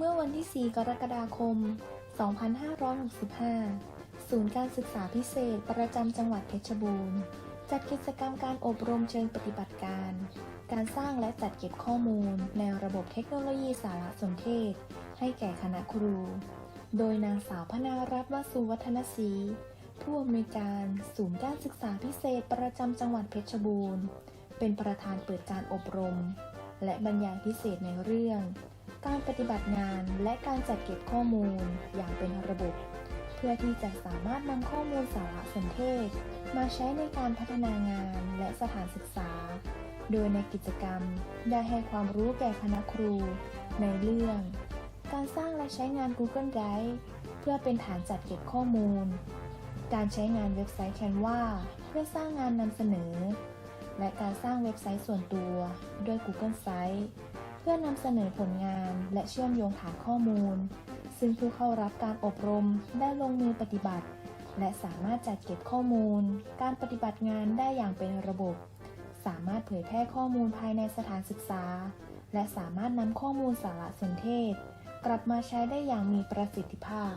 เมื่อวันที่ 4 กรกฎาคม 2565 ศูนย์การศึกษาพิเศษประจำจังหวัดเพชรบูรณ์ จัดกิจกรรมการอบรมเชิงปฏิบัติการ การสร้างและจัดเก็บข้อมูลในระบบเทคโนโลยีสารสนเทศ ให้แก่คณะครู โดยนางสาวพนารัตน์วสุวัฒนศรีผู้อำนวยการศูนย์การศึกษาพิเศษประจำจังหวัดเพชรบูรณ์ เป็นประธานเปิดการอบรม และบรรยายพิเศษในเรื่อง การปฏิบัติงานและการจัดเก็บข้อมูลอย่างเป็นระบบ เพื่อที่จะสามารถนำข้อมูลสารสนเทศ มาใช้ในการพัฒนางานและสถานศึกษา โดยในกิจกรรมได้ให้ความรู้แก่คณะครู ในเรื่อง การสร้างและใช้งาน Google Drive เพื่อเป็นฐานจัดเก็บข้อมูล การใช้งานเว็บไซต์ Canva เพื่อสร้างงานนำเสนอ และการสร้างเว็บไซต์ส่วนตัวด้วย Google Sites พื่อนำเสนอผลงานและเชื่อมโยงฐานข้อมูล ซึ่งผู้เข้ารับการอบรมได้ลงมือปฏิบัติ และสามารถจัดเก็บข้อมูล การปฏิบัติงานได้อย่างเป็นระบบ สามารถเผยแพร่ข้อมูลภายในสถานศึกษา และสามารถนำข้อมูลสารสนเทศ กลับมาใช้ได้อย่างมีประสิทธิภาพ